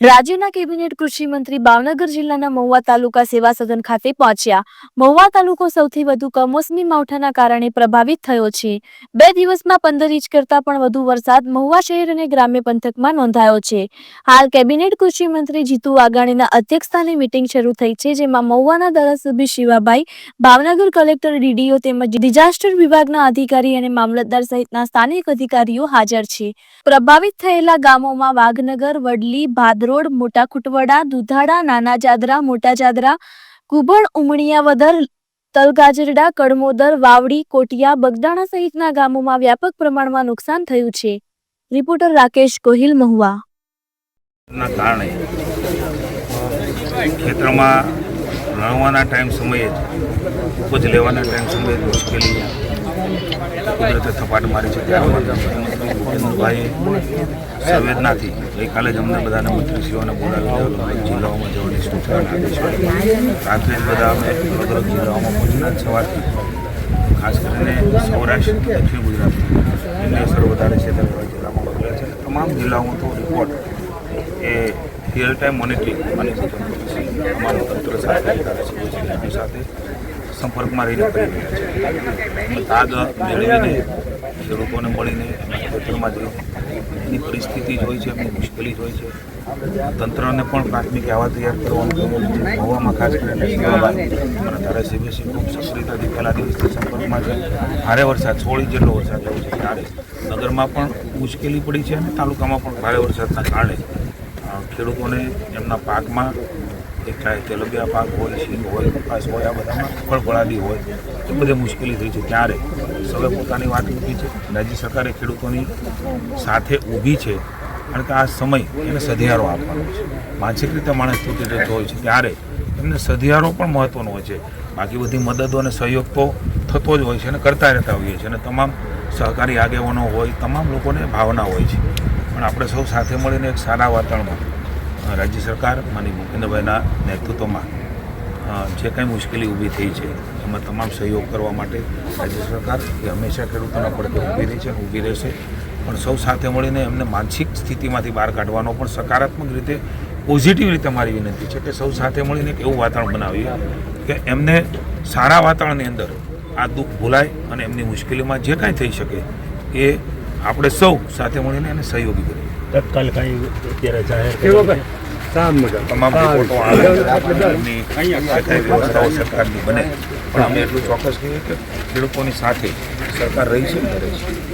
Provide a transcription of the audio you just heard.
રાજ્યના કેબિનેટ કૃષિ મંત્રી ભાવનગર જિલ્લાના મહુવા તાલુકા સેવા સદન ખાતે પહોંચ્યા. મહુવા તાલુકો સૌથી વધુ કમોસમી માવઠાના કારણે પ્રભાવિત થયો છે. બે દિવસમાં પંદર ઇંચ કરતા પણ વધુ વરસાદ મહુવા શહેર અને ગ્રામ્ય પંથકમાં નોંધાયો છે. હાલ કેબિનેટ કૃષિ મંત્રી જીતુ વાઘાણીના અધ્યક્ષસ્થાને મીટિંગ શરૂ થઈ છે, જેમાં મહુવાના ધારાસભ્ય શિવાભાઈ, ભાવનગર કલેક્ટર ડીડીઓ તેમજ ડિઝાસ્ટર વિભાગના અધિકારી અને મામલતદાર સહિતના સ્થાનિક અધિકારીઓ હાજર છે. પ્રભાવિત થયેલા ગામોમાં વાઘનગર, વડલી ભાદરોડ મોટા ખુટવડા દુધાડા નાના જાદરા, મોટા જાદરા કુબણ ઉમણિયાવદર તલગાજરડા, કડમોદર, વાવડી, કોટિયા, બગદાણા સહિતના ગામોમાં વ્યાપક પ્રમાણમાં નુકસાન થયું છે. રિપોર્ટર રાકેશ ગોહિલ મહુવા. કારણે ખેતરમાં રણવાના ટાઈમ સમયે ઉપજ લેવાના ટાઈમ સમયે મુશ્કેલી કુદરતે થપાટ મારી છે ત્યારબાદ ભૂપેન્દ્રભાઈએ સંવેદનાથી ગઈકાલે જ અમને બધાને મંત્રીશ્રીઓને બોલાવી અલગ જિલ્લાઓમાં જવાની સૂચના આપી રાત્રે જ બધા અમે અલગ અલગ જિલ્લાઓમાં પહોંચીને સવારથી, ખાસ કરીને સૌરાષ્ટ્ર, દક્ષિણ ગુજરાત એની અસર વધારે છે તેવા જિલ્લામાં બગડ્યા છે. તમામ જિલ્લાઓમાં તો રિપોર્ટ એ રિયલ ટાઈમ મોનિટરિંગ અને અમારું તંત્ર સાથે એમની સાથે સંપર્કમાં રહીને કરી રહ્યા છે. તાગ મેળવીને લોકોને મળીને ખેતરમાં જઈને એની પરિસ્થિતિ જ હોય છે, એમની મુશ્કેલી જ હોય છે, તંત્રને પણ પ્રાથમિક આવા તૈયાર કરવાનું છે હવામાં ખાસ કરીને ધારાસભ્યશ્રી ખૂબ સક્રિયતાથી પહેલા દિવસથી સંપર્કમાં છે. ભારે વરસાદ, સોળ જેટલો વરસાદ થયો છે ત્યારે નગરમાં પણ મુશ્કેલી પડી છે અને તાલુકામાં પણ ભારે વરસાદના કારણે ખેડૂતોને એમના પાકમાં એક ચાહે તેલબિયા પાક હોય શીંગ હોય કપાસ હોય, આ બધામાં ફળફળાદી હોય, એ બધી મુશ્કેલી થઈ છે ત્યારે. સૌએ પોતાની વાત મૂકી છે. રાજ્ય સરકારે ખેડૂતોની સાથે ઊભી છે, કારણ કે આ સમય એને સધિયારો આપવાનો છે. માનસિક રીતે માણસ તૂટી જતો હોય છે ત્યારે એમને સધિયારો પણ મહત્ત્વનો હોય છે. બાકી બધી મદદો અને સહયોગ તો થતો જ હોય છે અને કરતા રહેતા હોઈએ છીએ અને તમામ સહકારી આગેવાનો હોય, તમામ લોકોને ભાવના હોય છે. પણ આપણે સૌ સાથે મળીને એક સારા વાતાવરણમાં રાજ્ય સરકાર માની ભૂપેન્દ્રભાઈના નેતૃત્વમાં જે કાંઈ મુશ્કેલી ઊભી થઈ છે, એમાં તમામ સહયોગ કરવા માટે રાજ્ય સરકાર એ હંમેશા ખેડૂતોના પડખે ઊભી રહી છે અને ઊભી રહેશે. પણ સૌ સાથે મળીને એમને માનસિક સ્થિતિમાંથી બહાર કાઢવાનો પણ સકારાત્મક રીતે, પોઝિટિવ રીતે મારી વિનંતી છે કે સૌ સાથે મળીને એક એવું વાતાવરણ બનાવીએ કે એમને સારા વાતાવરણની અંદર આ દુઃખ ભૂલાય અને એમની મુશ્કેલીમાં જે કાંઈ થઈ શકે એ આપણે સૌ સાથે મળીને એને સહયોગી કરીએ. તત્કાલ કાંઈ અત્યારે જાહેર તમામ રિપોર્ટો વ્યવસ્થાઓ સરકારની બને. પણ અમે એટલું ચોક્કસ કહીએ કે ખેડૂતોની સાથે સરકાર રહી છે રહે છે.